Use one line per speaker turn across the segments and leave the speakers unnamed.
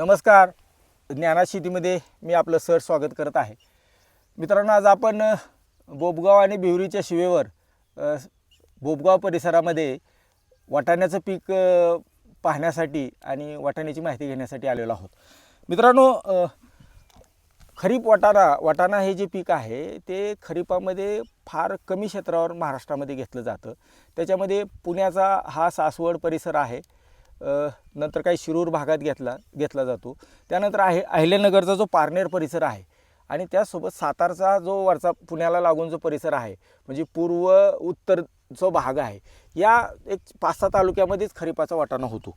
नमस्कार. ज्ञाना शेतीमध्ये मी आपलं सर स्वागत करत आहे. मित्रांनो आज आपण बोबगाव आणि बिवरीच्या शिवेवर बोबगाव परिसरामध्ये वाटाण्याचं पीक पाहण्यासाठी आणि वाटाण्याची माहिती घेण्यासाठी आलेलो आहोत. मित्रांनो खरीप वाटाणा वाटाणा हे जे पीक आहे ते खरीपामध्ये फार कमी क्षेत्रावर महाराष्ट्रामध्ये घेतलं जातं. त्याच्यामध्ये पुण्याचा हा सासवड परिसर आहे. नंतर काही शिरूर भागात घेतला घेतला जातो. त्यानंतर आहे अहिल्यानगरचा जो पारनेर परिसर आहे आणि त्यासोबत सातारचा जो वरचा पुण्याला लागून जो परिसर आहे म्हणजे पूर्व उत्तर जो भाग आहे या एक पाच सहा तालुक्यामध्येच खरीपाचा वाटाणा होतो.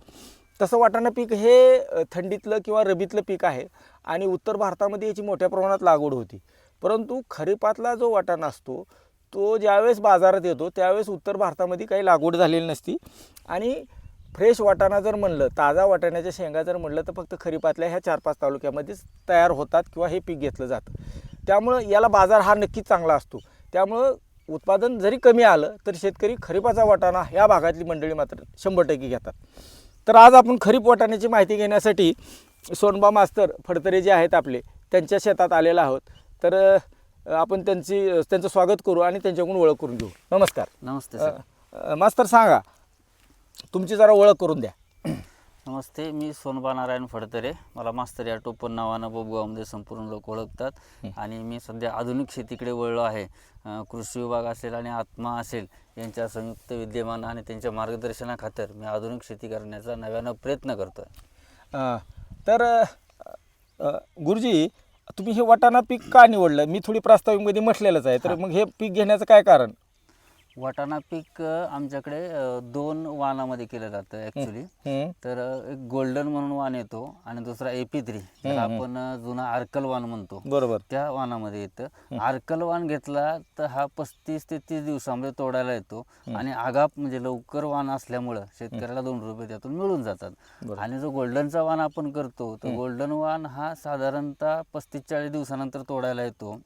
तसं वाटाणा पीक हे थंडीतलं किंवा रबीतलं पीक आहे आणि उत्तर भारतामध्ये याची मोठ्या प्रमाणात लागवड होती. परंतु खरीपातला जो वाटाणा असतो तो ज्यावेळेस बाजारात येतो त्यावेळेस उत्तर भारतामध्ये काही लागवड झालेली नसती आणि फ्रेश वाटाणा जर म्हणलं ताजा वाटाण्याच्या शेंगा जर म्हणलं तर फक्त खरीपातल्या ह्या चार पाच तालुक्यामध्येच तयार होतात किंवा हे पीक घेतलं जातं. त्यामुळं याला बाजार हा नक्कीच चांगला असतो. त्यामुळं उत्पादन जरी कमी आलं तर शेतकरी खरीपाचा वाटाणा या भागातली मंडळी मात्र शंभर टक्के घेतात. तर आज आपण खरीप वाटाण्याची माहिती घेण्यासाठी सोनबा मास्तर फडतरे जे आहेत आपले त्यांच्या शेतात आलेलो आहोत. तर आपण त्यांची त्यांचं स्वागत करू आणि त्यांच्याकडून ओळख करून घेऊ. नमस्कार.
नमस्ते
मास्तर सांगा तुमची जरा ओळख करून द्या.
नमस्ते मी सोनबा नारायण फडतरे. मला मास्तर या टोपण नावानं बोबगावमध्ये संपूर्ण लोक ओळखतात. आणि मी सध्या आधुनिक शेतीकडे वळलो आहे. कृषी विभाग असेल आणि आत्मा असेल यांच्या संयुक्त विद्यमान आणि त्यांच्या मार्गदर्शनाखातर मी आधुनिक शेती करण्याचा नव्यानं प्रयत्न करतोय.
अ, तर गुरुजी तुम्ही हे वाटाणा पीक का निवडलं? मी थोडी प्रास्ताविकमध्ये म्हटलेलंच आहे. तर मग हे पीक घेण्याचं काय कारण?
वाटाणा पीक आमच्याकडे दोन वाणामध्ये केलं जातं ॲक्च्युली
हं,
तर एक गोल्डन म्हणून वाण येतो आणि दुसरा एपी थ्री आपण जुना आर्कल वाण म्हणतो.
बरोबर.
त्या वाणामध्ये येतं. आर्कल वाण घेतला तर हा पस्तीस ते तीस दिवसामध्ये तोडायला येतो आणि आगाप म्हणजे लवकर वाण असल्यामुळं शेतकऱ्याला दोन रुपये त्यातून मिळून जातात. आणि जो गोल्डनचा वाण आपण करतो तर गोल्डन वाण हा साधारणतः पस्तीस चाळीस दिवसानंतर तोडायला येतो.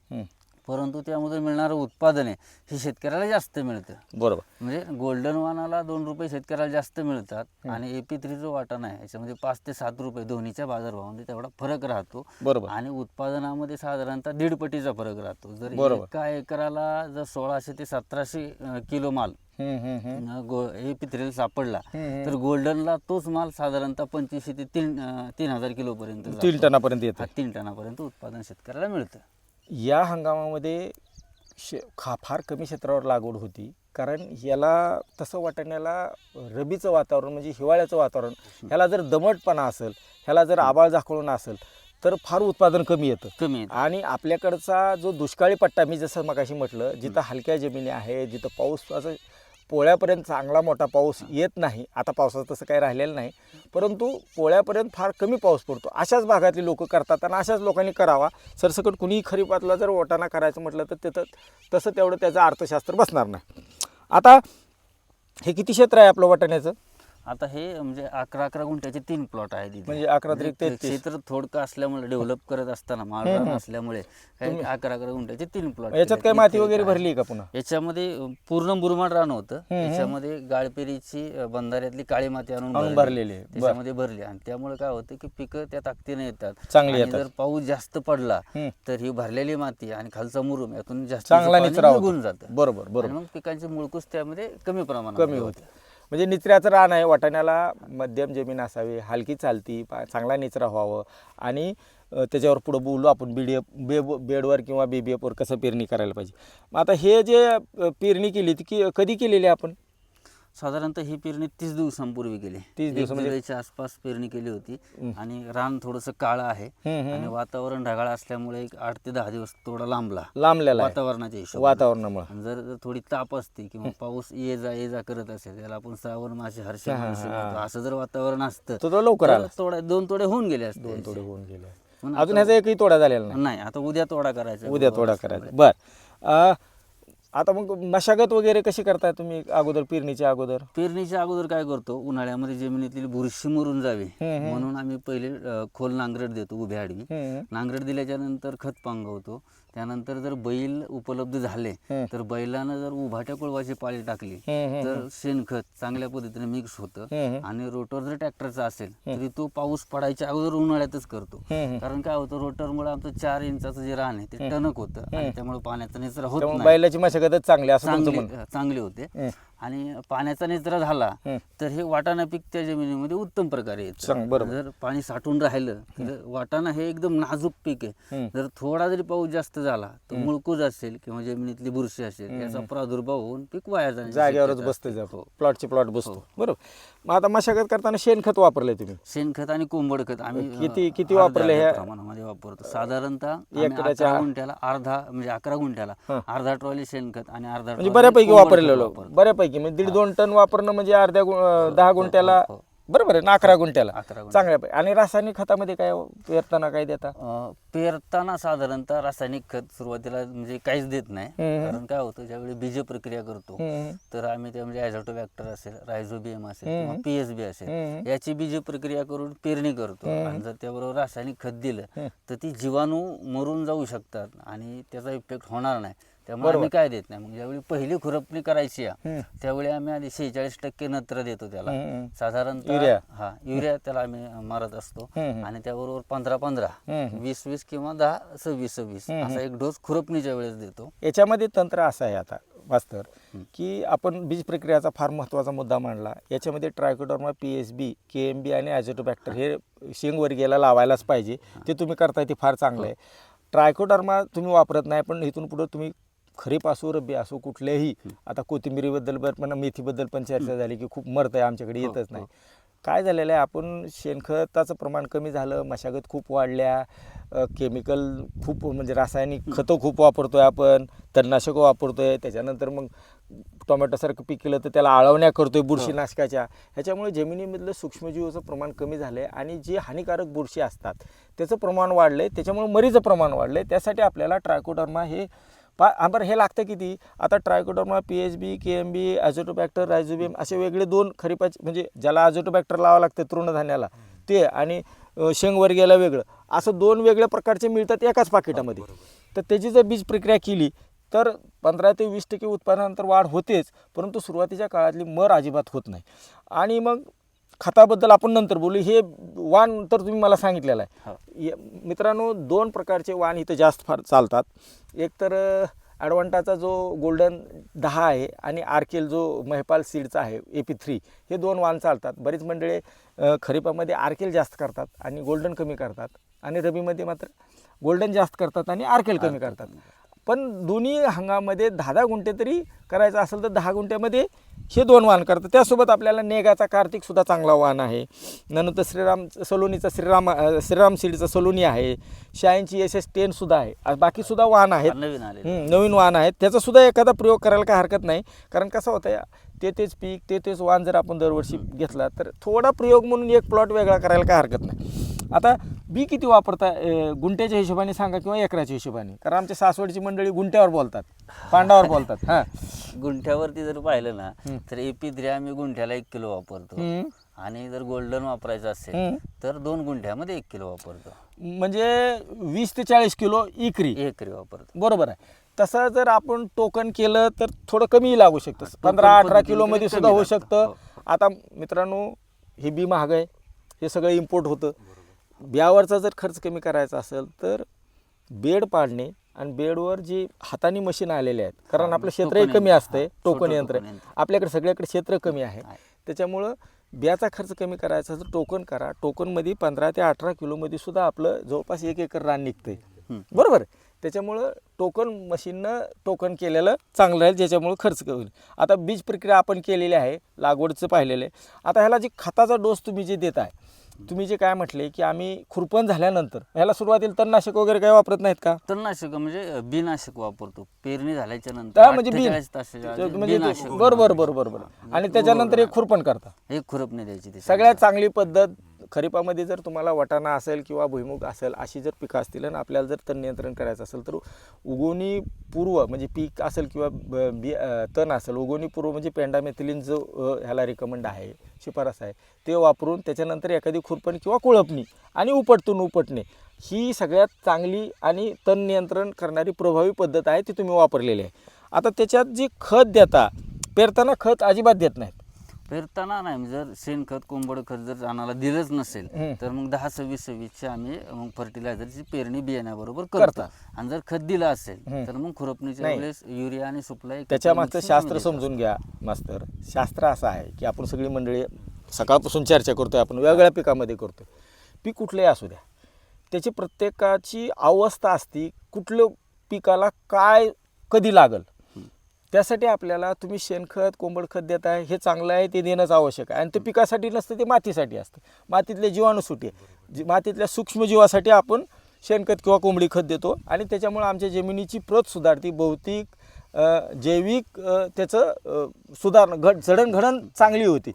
परंतु त्यामधून मिळणारं उत्पादन आहे हे शेतकऱ्याला जास्त मिळतं.
बरोबर.
म्हणजे गोल्डन वाणाला दोन रुपये शेतकऱ्याला जास्त मिळतात आणि एपी थ्री जो वाटाणा आहे याच्यामध्ये पाच ते सात रुपये दोन्हीच्या बाजारभावामध्ये तेवढा फरक राहतो.
बरोबर.
आणि उत्पादनामध्ये साधारणतः दीड पटीचा फरक राहतो. जर. एका एकराला जर सोळाशे ते सतराशे किलो माल
हं, हे
पित्रेला सापडला. तर गोल्डनला तोच माल साधारणतः पंचवीसशे ते तीन तीन हजार किलो पर्यंत.
तीन टनापर्यंत येतं.
तीन टनापर्यंत उत्पादन शेतकऱ्याला मिळतं.
या हंगामामध्ये शे खा फार कमी क्षेत्रावर लागवड होती कारण याला तसं वाटाण्याला रबीचं वातावरण म्हणजे हिवाळ्याचं वातावरण ह्याला जर दमटपणा असेल ह्याला जर आबाळ झाकळून असेल तर फार उत्पादन कमी येतं
कमी येतं.
आणि आपल्याकडचा जो दुष्काळी पट्टा मी जसं मगाशी म्हटलं जिथं हलक्या जमिनी आहे जिथं पाऊस असं पोळ्यापर्यंत चांगला मोठा पाऊस येत नाही. आता पावसाचं तसं काही राहिलेलं नाही. परंतु पोळ्यापर्यंत फार कमी पाऊस पडतो. अशाच भागातली लोक करतात आणि अशाच लोकांनी करावा. सरसकट कुणीही खरीपातला जर ओटाणा करायचं म्हटलं तर तिथं तसं तेवढं त्याचं अर्थशास्त्र बसणार नाही. आता हे किती क्षेत्र आहे आपलं वाटाण्याचं?
आता हे म्हणजे अकरा अकरा गुंठ्याचे तीन प्लॉट आहेत इथे.
म्हणजे अकरा
म्हणजे
तेहतीस.
क्षेत्र थोडकं असल्यामुळे डेव्हलप करत असताना माळरान असल्यामुळे अकरा अकरा गुंठ्याचे तीन प्लॉट
याच्यात काही माती वगैरे भरली का पुन्हा
याच्यामध्ये पूर्ण मुरमाड रान होतं याच्यामध्ये गाळपेरीची अ, बंधाऱ्यातली काळी माती आणून
आणून
भरली.
भरलेली आहे. बरं.
त्याच्यामध्ये भरली आणि त्यामुळे काय होतं की पिकं त्या ताकदीने येतात
चांगली
आणि
येतात.
जर पाऊस जास्त पडला
हम्म.
तर ही भरलेली माती आणि खालचा मुरुम यातून जास्त
चांगला निचरा होतो.
निघून जातं
बरोबर
आणि
बरोबर
मग पिकांची मुळकूस त्यामध्ये कमी प्रमाणात
कमी होते म्हणजे निचऱ्याचं रान आहे. वाटाण्याला मध्यम जमीन असावी. हलकी चालती पा- चांगला निचरा व्हावं. आणि त्याच्यावर पुढं बोलू आपण बी डी एफ बे बेडवर किंवा बी बी एफवर कसं पेरणी करायला पाहिजे. मग आता हे जे पेरणी केली ती की कधी केलेली आहे आपण?
साधारणतः ही पेरणी तीस दिवसांपूर्वी केली
30 दिवस
एक
म्हणजे-
जुलैच्या आसपास पेरणी केली होती. आणि रान थोडंसं काळं आहे. आणि वातावरण ढगाळ असल्यामुळे एक आठ ते दहा दिवस थोडा लांबला.
लांबलेला आहे.
वातावरणाच्या हिशोबाने.
वातावरणामुळे.
आणि जर जर थोडी ताप असते किंवा पाऊस ये जा ये जा करत असेल त्याला आपण श्रावण मासे हर्षे मासे म्हणतो. असं जर वातावरण असतं
तो तो लवकर
तर
आला
तोडा दोन तोडे होऊन गेले असते.
दोन तोडे होऊन गेले.
पण
अजून ह्याचा एकही तोडा झालेला नाही.
नाही आता उद्या तोडा करायचा.
उद्या तोडा करायचा. बर. अ, आता मग मशागत वगैरे कशी करताय तुम्ही अगोदर पेरणीच्या अगोदर?
पेरणीच्या अगोदर काय करतो उन्हाळ्यामध्ये जमिनीतील बुरशी मरून जावी. म्हणून आम्ही पहिले अ, खोल नांगरट देतो उभ्या आडवी. नांगरट दिल्याच्या नंतर खत पांगवतो. त्यानंतर जर बैल उपलब्ध झाले. तर बैलानं जर उभाट्या कुळवाची पाळी टाकली तर शेणखत चांगल्या पद्धतीने मिक्स होतं. आणि रोटर जर ट्रॅक्टरचा असेल तरी तो पाऊस पडायच्या अगोदर उन्हाळ्यातच करतो. कारण काय होतं रोटरमुळे आमचं चार इंचाचं जे रान आहे ते टणक होतं. आणि त्यामुळे पाण्याचा निचरा होत
बैलाची मशागतच चांगली
चांगले होते. आणि पाण्याचा निचरा झाला. तर हे वाटाणा पीक त्या जमिनीमध्ये उत्तम प्रकारे येतं. जर पाणी साठून राहिलं तर वाटाणा हे एकदम नाजूक पीक आहे. जर थोडा जरी पाऊस जास्त झाला तर मुळकूज असेल किंवा जमिनीतली बुरशी असेल याचा प्रादुर्भाव होऊन पीक वाया जाण्याची
जागेवरच बसते
असते.
जा
हो.
प्लॉटची प्लॉट बसतो बरोबर मग आता मशागत करताना शेणखत वापरलंय तुम्ही
शेणखत आणि कोंबड खत आम्ही
किती- किती वापरले?
प्रमाणामध्ये वापरतो साधारणतः अकरा गुंठ्याला अर्धा म्हणजे अकरा गुंठ्याला
हं.
अर्धा ट्रॉली शेणखत आणि अर्धा
म्हणजे बऱ्यापैकी वापरलेलो
वापरतो.
बऱ्यापैकी म्हणजे दीड दोन टन वापरणं म्हणजे अर्ध्या गु- अं, दहा गुंठ्याला
हो.
बरोबर आहे ना अकरा गुंठ्याला
अकरा
आणि रासायनिक खतामध्ये काय पेरताना काय देता
अं, पेरताना साधारणतः रासायनिक खत सुरुवातीला म्हणजे काहीच देत नाही
हम्म.
कारण काय होतं ज्यावेळी बीज प्रक्रिया करतो
हम्म.
तर आम्ही ते म्हणजे ॲझोटोबॅक्टर असेल रायझोबियम असेल
हम्म.
किंवा पीएसबी असेल. याची बीज प्रक्रिया करून पेरणी करतो आणि जर त्याबरोबर रासायनिक खत दिलं तर ती जीवाणू मरून जाऊ शकतात आणि त्याचा इफेक्ट होणार नाही त्यामुळे आम्ही काय देत नाही. मग ज्यावेळी पहिली खुरपणी करायची आहे
हम्म.
त्यावेळी आम्ही आधी शेहेचाळीस टक्के नत्र देतो त्याला.
हम्म.
साधारणतः
युरिया.
हा युरिया त्याला आम्ही मारत असतो.
हम्म.
आणि त्याबरोबर पंधरा पंधरा
हम्म.
वीस वीस किंवा दहा सव्वीस सव्वीस असा एक डोस खुरपणीच्या वेळेस देतो.
याच्यामध्ये तंत्र असं आहे आता मास्तर की आपण बीज प्रक्रियाचा फार महत्त्वाचा मुद्दा मांडला. याच्यामध्ये trichoderma P S B K M B आणि ॲझोटोबॅक्टर हे शेंगवर्गीयाला लावायलाच पाहिजे. ते तुम्ही करताय ते फार चांगलं आहे. ट्रायकोडर्मा तुम्ही वापरत नाही पण इथून पुढं तुम्ही खरीप असो रब्बी असो कुठल्याही आता कोथिंबिरीबद्दल बरं पण मेथीबद्दल पण चर्चा झाली की खूप मरत आहे आमच्याकडे येतच नाही. काय झालेलं आहे आपण शेणखताचं प्रमाण कमी झालं मशागत खूप वाढल्या केमिकल खूप म्हणजे रासायनिक खतं खूप वापरतोय आपण तणनाशकं वापरतोय त्याच्यानंतर मग टोमॅटोसारखं पीक केलं तर त्याला आळवण्या करतोय बुरशीनाशकाच्या. ह्याच्यामुळे जमिनीमधलं सूक्ष्मजीवाचं प्रमाण कमी झालं आहे आणि जी हानिकारक बुरशी असतात त्याचं प्रमाण वाढलं आहे त्याच्यामुळे मरीचं प्रमाण वाढलं आहे त्यासाठी आपल्याला ट्रायकोडर्मा हे पा बरं हे लागतं किती? आता trichoderma P H B K M B azotobacter rhizobium असे वेगळे दोन खरीपाचे म्हणजे ज्याला ॲझोटोबॅक्टर लावावं लागतं तृणधान्याला ते आणि शेंगवर्गीयाला वेगळं. असं दोन वेगळ्या प्रकारचे मिळतात एकाच पाकिटामध्ये. तर त्याची जर बीज प्रक्रिया केली तर पंधरा ते वीस टक्के उत्पादनानंतर वाढ होतेच परंतु सुरुवातीच्या काळातली मर अजिबात होत नाही. आणि मग खताबद्दल आपण नंतर बोलू. हे वाण तर तुम्ही मला सांगितलेलं
हो.
आहे या- मित्रांनो दोन प्रकारचे वाण इथं जास्त फार चालतात. एक तर ॲडवांटाचा जो गोल्डन दहा आहे आणि आर्केल जो महिपाल सीडचा आहे ए पी थ्री हे दोन वाण चालतात. बरीच मंडळी अ, खरीपामध्ये आर्केल जास्त करतात आणि गोल्डन कमी करतात. आणि रबीमध्ये मात्र गोल्डन जास्त करतात आणि आर्केल कमी करतात. पण दोन्ही हंगामध्ये दहा दहा गुंठे तरी करायचं असेल तर दहा गुंठ्यामध्ये हे दोन वाहन करतात. त्यासोबत आपल्याला नेगाचा कार्तिक सुद्धा चांगला वाहन आहे. नंतर श्रीराम सलोनीचा श्रीराम श्रीराम सीडचा सलोनी आहे. शहाऐंची एस एस टेन सुद्धा आहे. बाकीसुद्धा वाहन आहेत.
नवीन आले
नवीन वाहन आहेत. त्याचा सुद्धा एखादा प्रयोग करायला काय हरकत नाही. कारण कसं होतं ते तेच पीक ते तेच वाहन जर आपण दरवर्षी घेतला तर थोडा प्रयोग म्हणून एक प्लॉट वेगळा करायला काय हरकत नाही. आता बी किती वापरता अं, गुंठ्याच्या हिशोबाने सांगा किंवा एकराच्या हिशोबाने. कारण आमच्या सासवडची मंडळी गुंठ्यावर बोलतात पांडावर बोलतात. हां.
गुंठ्यावरती जर पाहिलं ना तर एपी थ्री आम्ही गुंठ्याला एक किलो वापरतो. आणि जर गोल्डन वापरायचं असेल. तर दोन गुंठ्यामध्ये एक किलो वापरतो.
म्हणजे वीस ते चाळीस किलो इकरी
एकरी वापरतो.
बरोबर आहे. तसं जर आपण टोकन केलं तर थोडं कमी लागू शकतं. पंधरा अठरा किलोमध्ये सुद्धा होऊ. शकतं.
हो.
आता मित्रांनो हे बी महाग आहे. हे सगळं इम्पोर्ट होतं. बियावरचा जर खर्च कमी करायचा असेल तर बेड पाडणे आणि बेडवर जी हाताने मशीन आलेले आहेत कारण आपलं क्षेत्रही कमी. असतंय टोकन यंत्र. आपल्याकडे सगळ्याकडे क्षेत्र कमी आहे. त्याच्यामुळं बियाचा खर्च कमी करायचा तर टोकन करा टोकनमध्ये पंधरा ते अठरा किलोमध्ये सुद्धा आपलं जवळपास एक एकर रान निघतंय. बरोबर त्याच्यामुळं टोकन मशीननं टोकन केलेलं चांगलं राहील ज्याच्यामुळं खर्च कमी होईल आता बीज प्रक्रिया आपण केलेली आहे लागवडचं पाहिलेलं आहे आता ह्याला जे खताचा डोस तुम्ही जे देत आहे तुम्ही जे काय म्हटले की आम्ही खुरपण झाल्यानंतर ह्याला सुरुवातीला तणनाशक वगैरे काही वापरत नाहीत का?
तणनाशक म्हणजे बिनाशक वापरतो. पेरणी
झाल्याच्यानंतर म्हणजे बी-
48 तासाच्या आधी
म्हणजे
बिनाशक
बरोबर बरोबर बरोबर आणि त्याच्यानंतर एक खुरपण करता.
एक खुरपणी द्यायची
सगळ्यात चांगली पद्धत खरीपामध्ये जर तुम्हाला वाटाणा असेल किंवा भुईमुग असेल अशी जर पिकं असतील आणि आपल्याला जर तण नियंत्रण करायचं असेल तर उगवणी पूर्व म्हणजे पीक असेल किंवा ब- बी तण असेल उगवणी पूर्व म्हणजे पेंडामेथिलीन जो ह्याला रिकमेंड आहे शिफारस आहे ते वापरून त्याच्यानंतर एखादी खुरपणी किंवा कोळपणी आणि उपटतून उपटणे ही सगळ्यात चांगली आणि तण नियंत्रण करणारी प्रभावी पद्धत आहे ती तुम्ही वापरलेली आहे. आता त्याच्यात जी खत देता पेरताना खत अजिबात देत नाही
पेरताना नाही जर शेणखत कोंबड खत जर रानाला दिलंच नसेल. तर मग दहा सव्वीस सव्वीसची आम्ही मग फर्टिलायझरची पेरणी बियाण्याबरोबर करतो. आणि जर खत दिलं असेल. तर मग खुरपणीच्या. वेळेस युरिया आणि सुप्लाय
त्याच्या मागचं शास्त्र समजून घ्या मास्तर शास्त्र असं आहे की आपण सगळी मंडळी सकाळपासून चर्चा करतोय आपण वेगवेगळ्या पिकामध्ये करतोय पीक कुठलंही असू द्या त्याची प्रत्येकाची अवस्था असती कुठलं पिकाला काय कधी लागल त्यासाठी आपल्याला तुम्ही शेणखत कोंबड खत देताय हे चांगलं आहे ते देणंच आवश्यक आहे. आणि ते पिकासाठी नसतं ते मातीसाठी असतं. मातीतले जीवाणूसाठी आहे जी मातीतल्या सूक्ष्मजीवासाठी आपण शेणखत किंवा कोंबडी खत देतो आणि त्याच्यामुळे आमच्या जमिनीची प्रत सुधारती. भौतिक जैविक त्याचं सुधारणा घड जडणघडण चांगली होती.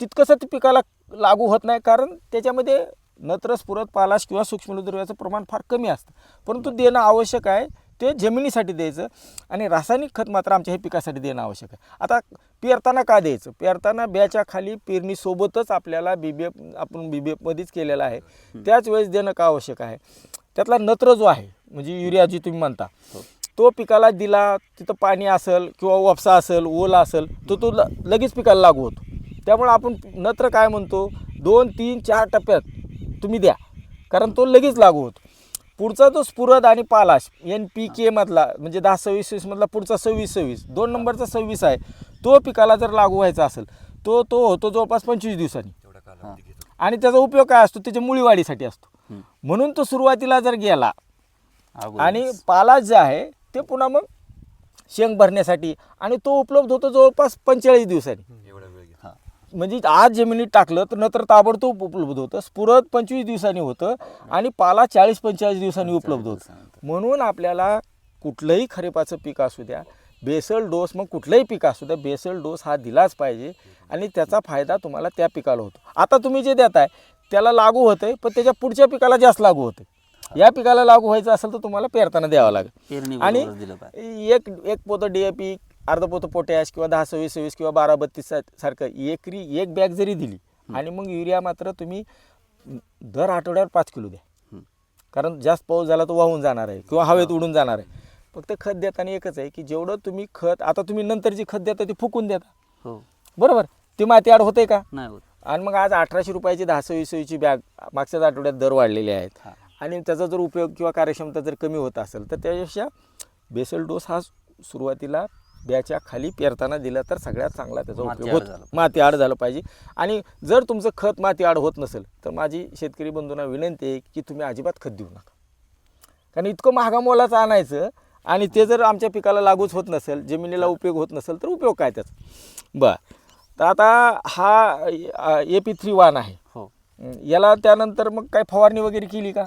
तितकंसं ते पिकाला लागू होत नाही कारण त्याच्यामध्ये नत्र स्फुरत पालाश किंवा सूक्ष्मद्रव्याचं प्रमाण फार कमी असतं. परंतु देणं आवश्यक आहे. ते जमिनीसाठी द्यायचं आणि रासायनिक खत मात्र आमच्या हे पिकासाठी देणं आवश्यक आहे. आता पेरताना का द्यायचं? पेरताना ब्याच्या खाली पेरणीसोबतच आपल्याला बी बी एफ आपण बी बी एफमध्येच केलेलं आहे. त्याच वेळेस देणं का आवश्यक आहे? त्यातला नत्र जो आहे म्हणजे युरिया जी तुम्ही म्हणता तो पिकाला दिला तिथं पाणी असेल किंवा वापसा असेल ओला असेल तर तो ल लगेच पिकाला लागू होतो. त्यामुळे आपण नत्र काय म्हणतो? दोन तीन चार टप्प्यात तुम्ही द्या. कारण तो लगेच लागू होतो. पुढचा जो स्फुरद आणि पालाश एन पी के मधला म्हणजे दहा सव्वीस सव्वीस मधला पुढचा सव्वीस सव्वीस दोन नंबरचा सव्वीस आहे तो पिकाला जर लागू व्हायचा असेल तो तो होतो जवळपास पंचवीस दिवसांनी. आणि त्याचा उपयोग काय असतो? त्याच्या मुळीवाढीसाठी असतो. म्हणून तो सुरुवातीला जर गेला. आणि पालाश जे आहे ते पुन्हा मग शेंग भरण्यासाठी आणि तो उपलब्ध होतो जवळपास पंचेचाळीस दिवसांनी. म्हणजे आज जमिनीत टाकलं तर नंतर ताबडतोब उपलब्ध होतं. स्फुरत पंचवीस दिवसांनी होतं आणि पाला चाळीस पंचेचाळीस दिवसांनी उपलब्ध होतं. म्हणून आपल्याला कुठलंही खरीपाचं पीक असू द्या बेसल डोस मग कुठलंही पीक असू द्या बेसल डोस हा दिलाच पाहिजे आणि त्याचा फायदा तुम्हाला त्या पिकाला होतो. आता तुम्ही जे देताय त्याला लागू होतंय पण त्याच्या पुढच्या पिकाला जास्त लागू होते या पिकाला लागू व्हायचं असेल तर तुम्हाला पेरताना द्यावं लागेल. आणि एक एक पोतं डी ए पी अर्ध पोतं पोटॅश किंवा दहा सव्वीस सव्वीस किंवा बारा बत्तीस सारखं एकरी एक बॅग जरी दिली आणि मग युरिया मात्र तुम्ही दर आठवड्यावर पाच किलो द्या. कारण जास्त पाऊस झाला तो वाहून जाणार आहे किंवा हवेत उडून जाणार आहे. फक्त खत देताना एकच आहे की जेवढं तुम्ही खत आता तुम्ही नंतर जी खत देता ती फुकून देता.
हो.
बरोबर? ती माती आड होते का?
नाही
आणि मग आज अठराशे रुपयाची दहा सव्वीस सव्वीसची बॅग मागच्याच आठवड्यात दर वाढलेले आहेत. आणि त्याचा जर उपयोग किंवा कार्यक्षमता जर कमी होत असेल तर त्यापेक्षा बेसल डोस हा सुरुवातीला ब्याच्या खाली पेरताना दिला तर सगळ्यात चांगला त्याचा उपयोग होत माती आड झालं पाहिजे. आणि जर तुमचं खत माती आड होत नसेल तर माझी शेतकरी बंधूंना विनंती आहे की तुम्ही अजिबात खत देऊ नका. कारण इतकं महागा मोलाचं आणायचं आणि ते जर आमच्या पिकाला लागूच होत नसेल जमिनीला उपयोग होत नसेल तर उपयोग काय त्याचा? बर. तर आता हा ए पी थ्री वान आहे.
हो
याला त्यानंतर मग काय फवारणी वगैरे केली का?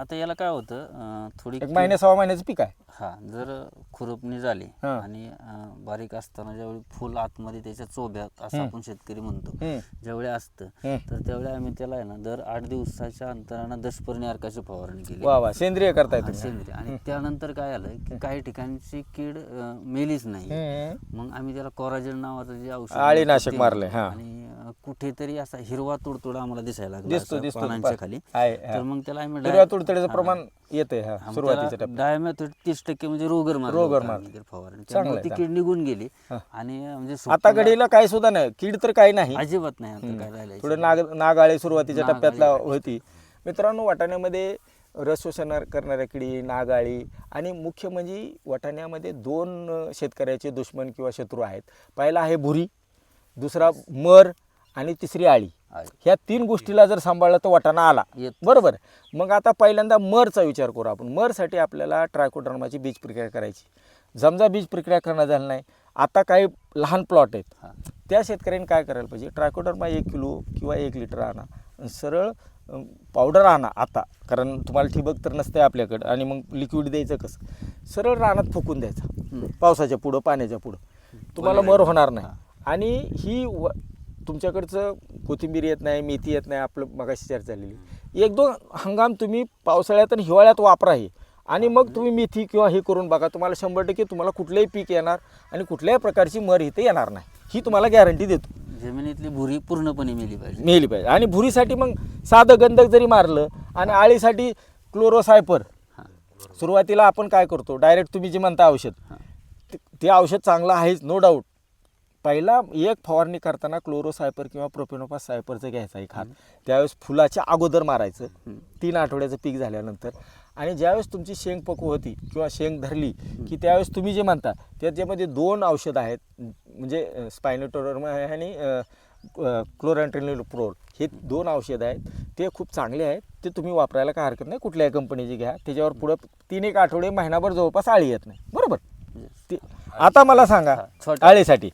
आता याला काय होतं अं, थोडी
एक महिन्या सहा महिन्याचं पीक आहे
हा जर खुरपणी झाली
हां.
आणि अं, बारीक असताना ज्यावेळी फुल आतमध्ये त्याच्या चोभ्यात असं. आपण शेतकरी म्हणतो
हं.
ज्यावेळी असतं. तर त्यावेळी आम्ही त्याला आहे ना दर आठ दिवसाच्या अंतरानं दशपर्णी अर्काची फवारणी केली
वा वा सेंद्रिय करताय
हा,
तुम्ही
सेंद्रिय. आणि त्यानंतर काय आलं की काही ठिकाणची कीड अं, मेलीच नाही
हम्म.
मग आम्ही त्याला कोराजेल नावाचं जे औषध
मारलंय, हा.
आणि अं, कुठेतरी असा हिरवा तुडतुडा आम्हाला दिसायला लागला
दिसतो
असा
दिसतो
पानांच्या खाली
आहे हा.
तर मग त्याला आम्ही
तुडतुड्याचं प्रमाण येते हा सुरुवातीच्या
त्याला
टप्प्यात
डायमॅथोड तीस टक्के म्हणजे रोगर मारलं
रोगर.
आम्ही ते फवारणी त्यामुळे. कीड निघून गेली. आणि म्हणजे
आता घडीला काही सुद्धा नाही कीड तर काही नाही
अजिबात नाही आता काय
थोडं नाग नागाळे सुरुवातीच्या टप्प्यातला. होती मित्रांनो वाटाण्यामध्ये रस शोषण करणाऱ्या किडी नागाळी आणि मुख्य म्हणजे वाटाण्यामध्ये दोन अं, शेतकऱ्याचे दुश्मन किंवा शत्रू आहेत पहिला आहे भुरी दुसरा मर आणि तिसरी आळी. ह्या तीन गोष्टीला जर सांभाळलं तर वाटाणा आला. बरोबर. मग आता पहिल्यांदा मरचा विचार करू आपण. मरसाठी आपल्याला ट्रायकोडर्माची बीज प्रक्रिया करायची. समजा बीज प्रक्रिया करणं झालं नाही. आता काही लहान प्लॉट आहेत. त्या शेतकऱ्यांनी काय करायला पाहिजे? ट्रायकोडर्मा एक किलो किंवा एक लिटर आणा. सरळ पावडर आणा आता. कारण तुम्हाला ठिबक तर नसते आपल्याकडं. आणि मग लिक्विड द्यायचं कसं? सरळ रानात फुकून द्यायचा. पावसाच्या पुढं पाण्याच्या पुढं. तुम्हाला मर होणार नाही. आणि ही तुमच्याकडचं कोथिंबीर येत नाही मेथी येत नाही आपलं मगाशी चर्चा झालेली. एक दोन हंगाम तुम्ही पावसाळ्यात आणि हिवाळ्यात वापरा हे. आणि मग तुम्ही मेथी किंवा हे करून बघा तुम्हाला शंभर टक्के तुम्हाला कुठलंही पीक येणार आणि कुठल्याही प्रकारची मर इथे येणार नाही. ही तुम्हाला गॅरंटी देतो.
जमिनीतली भुरी पूर्णपणे मेली पाहिजे.
मेली पाहिजे. आणि भुरीसाठी मग साधं गंधक जरी मारलं आणि आळीसाठी क्लोरोसायपर सुरुवातीला आपण काय करतो? डायरेक्ट तुम्ही जे म्हणता औषध. ते- ते औषध चांगलं आहेच नो डाऊट पहिला एक फवारणी करताना क्लोरोसायपर किंवा प्रोपेनोपास सायपरचं घ्यायचं आहे खात त्यावेळेस फुलाच्या अगोदर मारायचं. तीन आठवड्याचं पीक झाल्यानंतर. आणि ज्यावेळेस तुमची शेंग पकू होती किंवा शेंग धरली की त्यावेळेस तुम्ही जे म्हणता त्याच्यामध्ये दोन औषधं आहेत म्हणजे स्पायनोटोरम आणि क्लोरॅन्ट्रिनोप्रोल हे दोन औषधं आहेत. ते खूप चांगले आहेत. ते तुम्ही वापरायला काय हरकत नाही. कुठल्याही कंपनीचे घ्या. त्याच्यावर पुढं तीन एक आठवडे महिनाभर जवळपास आळी येत नाही. बरोबर? ते आता मला सांगा आळीसाठी.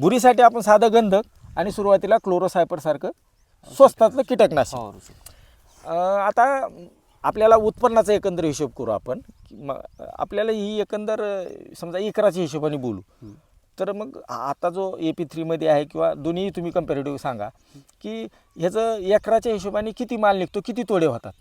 बुरीसाठी आपण साधं गंधक आणि सुरुवातीला क्लोरोसायपर सारखं स्वस्तातलं कीटकनाशक. अं, आता आपल्याला उत्पन्नाचा एकंदर हिशोब करू आपण. म- आपल्याला ही एकंदर अं, समजा एकराच्या हिशोबाने बोलू.
हं.
तर मग आता जो ए पी थ्रीमध्ये आहे किंवा दोन्ही तुम्ही कम्पॅरेटिव्ह सांगा की ह्याचं एकराच्या हिशोबाने किती माल निघतो किती तोडे होतात?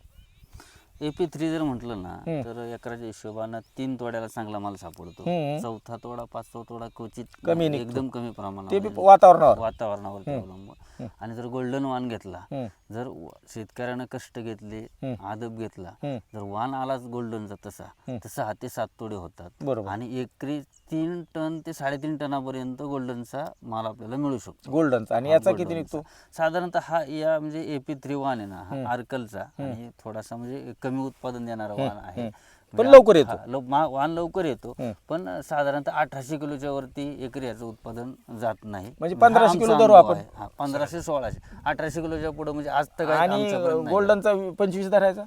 ए पी थ्री जर म्हटलं ना. तर एकराच्या हिशोबानं तीन तोड्याला चांगला माल सापडतो. चौथा तोडा पाचवा तोडा क्वचित
कमी.
एकदम कमी प्रमाणात
वातावरणावर
वातावरणावरती अवलंबून आणि जर गोल्डन वाण घेतला. जर शेतकऱ्यानं कष्ट घेतले. आदब घेतला. जर वाण आलाच गोल्डनचा तसा. तर सहा ते सात तोडे होतात. आणि एकरी तीन टन ते साडेतीन टनापर्यंत गोल्डनचा माल आपल्याला मिळू शकतो
गोल्डनचा आणि याचा किती. निघतो
साधारणतः हा या म्हणजे एपी थ्री वाण आहे ना हा आर्कलचा आणि थोडासा म्हणजे कमी उत्पादन देणारा वाण आहे
पण लवकर येतो.
हा, लव- मा- वाण लवकर येतो. पण साधारणतः अठराशे किलोच्या वरती एकरी याचं उत्पादन जात नाही
म्हणजे
हा
1500
आमचा
किलो धरू
अनुभव
आपण.
आहे. हा, पंधराशे सोळाशे अठराशे किलोच्या पुढे म्हणजे आज तर काय
आणि
आमच्यापर्यंत नाही.
गोल्डनचा पंचवीस धरायचा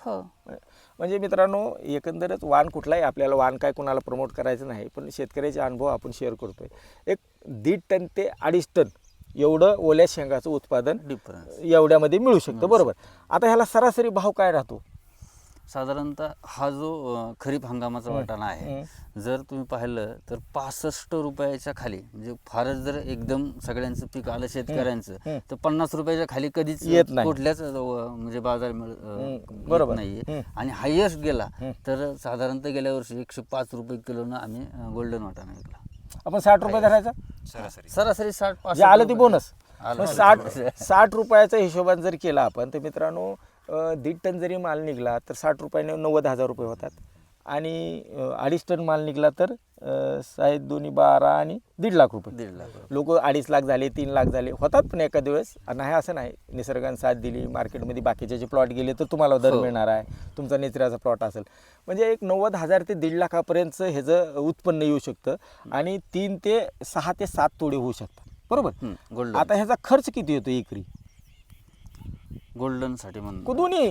हो
म्हणजे मित्रांनो एकंदरच वाण कुठलाही आपल्याला वाण काय कोणाला प्रमोट करायचं नाही पण शेतकऱ्याचे अनुभव आपण शेअर करतोय एक दीड टन ते अडीच टन एवढं ओल्या शेंगाचं उत्पादन
डिफरन्स
एवढ्यामध्ये मिळू शकतं बरोबर आता ह्याला सरासरी भाव काय राहतो
साधारणतः हा जो अं, खरीप हंगामाचा वाटाणा आहे जर तुम्ही पाहिलं तर पासष्ट रुपयाच्या खाली म्हणजे फारच जर एकदम सगळ्यांचं पीक आलं शेतकऱ्यांचं. तर पन्नास रुपयाच्या खाली कधीच
येत नाही.
कुठल्याच अं, म्हणजे बाजार मिळ अं,
हम्म,
येत
बरोबर.
नाहीये. आणि हायेस्ट गेला. तर साधारणतः गेल्या वर्षी एकशे पाच रुपये किलोनं आम्ही गोल्डन वाटाणा विकला
आपण साठ रुपये धरायचा
सरासरी साठ
जे
पासष्ट
आलं ते
रुपये.
बोनस
आलं.
मग साठ साठ रुपयाच्या हिशोबाने जर केला आपण तर मित्रांनो दीड टन जरी माल निघला तर साठ रुपयाने नव्वद हजार रुपये होतात. आणि अडीच टन माल निघला तर साहेब दोन्ही बारा आणि दीड लाख रुपये.
दीड लाख.
लोक अडीच लाख झाले तीन लाख झाले होतात पण एखाद्या वेळेस. नाही असं नाही निसर्गाने साथ दिली मार्केटमध्ये बाकीचे जे प्लॉट गेले तर तुम्हाला दर
हो.
मिळणार आहे. तुमचा निचऱ्याचा प्लॉट असेल. म्हणजे एक नव्वद हजार ते दीड लाखापर्यंत ह्याचं उत्पन्न येऊ शकतं. आणि तीन ते सहा ते सात तोडे होऊ शकतात. बरोबर? आता ह्याचा खर्च किती येतो एकरी?
गोल्डनसाठी म्हणून
दोन्ही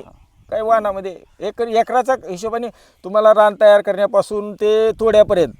काही वाहनामध्ये एक एकराचा हिशोबाने तुम्हाला रान तयार करण्यापासून ते तोड्यापर्यंत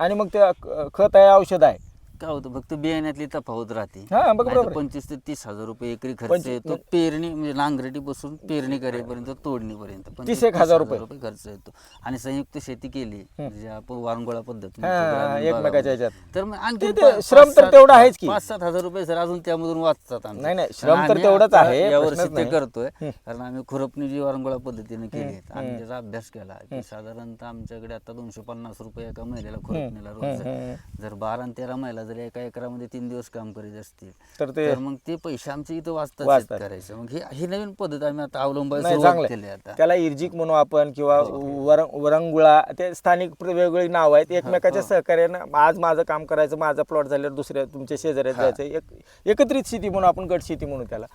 आणि मग ते खत आहे औषध आहे.
काय होतं फक्त बियाण्यातली तफावत राहते
हा, बघ
नाहीतर
बरोबर आहे.
पंचवीस ते तीस हजार रुपये एकरी खर्च
पंचवीस-
येतो पेरणी म्हणजे नांगरटी बसून पेरणी करेपर्यंत तोडणीपर्यंत पंचवीस-
हजार रुपये.
खर्च येतो आणि संयुक्त शेती केली म्हणजे आपण वारंगोळा पद्धत
हा, एकमेकाच्या. ह्याच्यात.
तर मग आणखी
ते- ते श्रम तर तेवढं आहेच की.
पाच सात हजार रुपये सर अजून त्यामधून वाचतात आमचे.
नाही, नाही,
आणि
श्रम तर
आम्ही
तेवढंच
आता
आहे,
यावर्षी
प्रश्नच
ते
नाही.
करतोय कारण आम्ही खुरपणी जी वारंगोळा पद्धतीने केली आहेत आम्ही त्याचा अभ्यास केला की साधारणतः आमच्याकडे आता दोनशे पन्नास रुपये एका महिन्याला खुरपणीला रोज आहे. जर बारा आणि तेरा महिला जर एका एकरामध्ये तीन दिवस काम करीत असतील
तर ते
तर मग ते पैसे आमचे इथं वाचतात
वाचतात.
शेतकऱ्याचे. मग ही ही नवीन पद्धत आम्ही आता अवलंबायला
नाही
सुरुवात
चांगलं
केली
आहे.
आता.
त्याला इर्जिक म्हणू आपण किंवा वर वरंगुळा ते स्थानिक प्र- वेगवेगळी नाव आहेत. एकमेकाच्या सहकार्यानं आज माझं काम करायचं माझा प्लॉट झाल्यावर दुसऱ्या तुमच्या शेजाऱ्यात जायचं. एक एकत्रित शेती म्हणू आपण गट शेती म्हणू त्याला.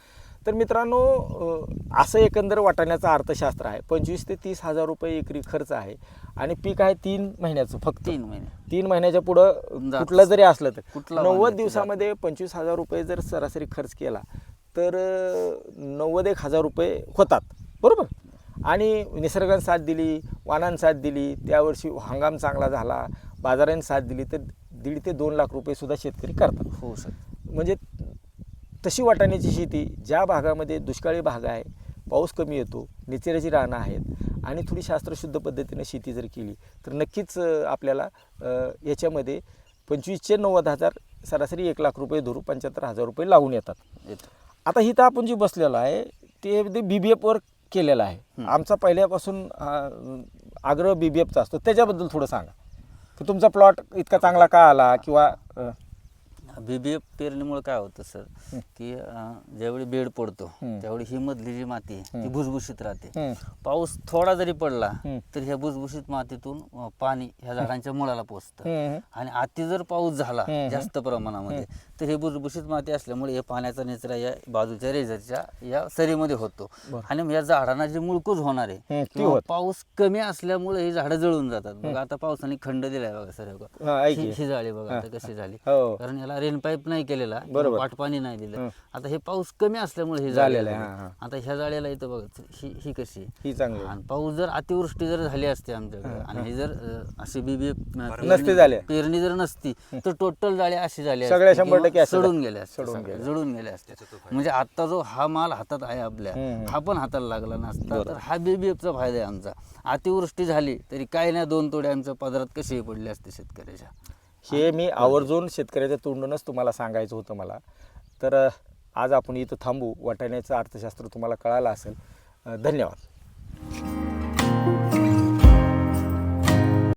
तर मित्रांनो असं एकंदर वाटाण्याचं अर्थशास्त्र आहे. पंचवीस ते तीस हजार रुपये एकरी खर्च आहे आणि पीक आहे तीन महिन्याचं फक्त.
तीन महिने.
तीन महिन्याच्या पुढं कुठलं जरी असलं तर.
कुठला
नव्वद
वांग्याचं
दिवसामध्ये पंचवीस हजार रुपये जर सरासरी खर्च केला तर नव्वद एक हजार रुपये होतात. बरोबर? आणि निसर्गाने साथ दिली वानाने साथ दिली त्यावर्षी हंगाम चांगला झाला बाजाराने साथ दिली तर दीड ते दोन लाख रुपये सुद्धा शेतकरी करतात.
होऊ शकतं
म्हणजे तशी वाटाण्याची शेती ज्या भागामध्ये दुष्काळी भाग आहे पाऊस कमी येतो निचऱ्याची रानं आहेत आणि थोडी शास्त्रशुद्ध पद्धतीने शेती जर केली तर नक्कीच आपल्याला याच्यामध्ये पंचवीसशे नव्वद हजार सरासरी एक लाख रुपये धरू पंच्याहत्तर हजार रुपये लागून येतात.
येतं
आता इथं आपण जे बसलेलो आहे ते बी बी एफवर केलेला आहे. आमचा पहिल्यापासून आग्रह बी बी एफचा असतो. त्याच्याबद्दल थोडं सांगा. की तुमचा प्लॉट इतका चांगला का आला किंवा
बी बी एफ पेरणीमुळे काय होतं सर की अं, ज्यावेळी बेड पडतो. त्यावेळी ही मधली जी माती आहे ती भुसभुशीत राहते. पाऊस थोडा जरी पडला. तर ह्या भुसभुशीत मातीतून अं, पाणी ह्या झाडांच्या मुळाला पोचतं
हम्म.
आणि अति जर पाऊस झाला. जास्त प्रमाणामध्ये तर हे भुसभुशीत माती असल्यामुळे हे पाण्याचा निचरा या बाजूच्या रेझरच्या या सरीमध्ये होतो आणि या झाडांना जे मुळकूज होणार आहे किंवा. पाऊस कमी असल्यामुळे ही झाडं जळून जातात बघा आता पावसाने खंड दिलाय बघा सर हे
हा,
बघा. आता कशी झाली
हो
कारण याला रेन पाईप नाही केलेला
बरोबर.
पाट पाणी नाही दिलं. आता हे पाऊस कमी असल्यामुळे हे
झालेलं आहे.
आता ह्या जाळ्याला इथं बघा ही ही कशी?
ही चांगली.
आणि पाऊस जर अतिवृष्टी जर झाली असते आमच्याकडे आणि हे जर अशी बीबी
नसते झाले.
पेरणी जर नसती तर टोटल जाळी अशी झाली
सगळ्या शंभर अशा
सडून गेल्या असत्या
सडून.
जळून गेल्या असत्या म्हणजे आता जो हा माल हातात आहे आपल्या
हम्म.
हा पण हाताला लागला नसता तर हा बीबीएफचा फायदा आहे आमचा. अतिवृष्टी झाली तरी काही नाही दोन तोडे आमच्या पदरात कसेही पडले असते शेतकऱ्याच्या.
हे मी आवर्जून शेतकऱ्याच्या तोंडूनच तुम्हाला सांगायचं होतं मला. तर अ, आज आपण इथं थांबू. वाटाण्याचं अर्थशास्त्र तुम्हाला कळालं असेल. अ, धन्यवाद.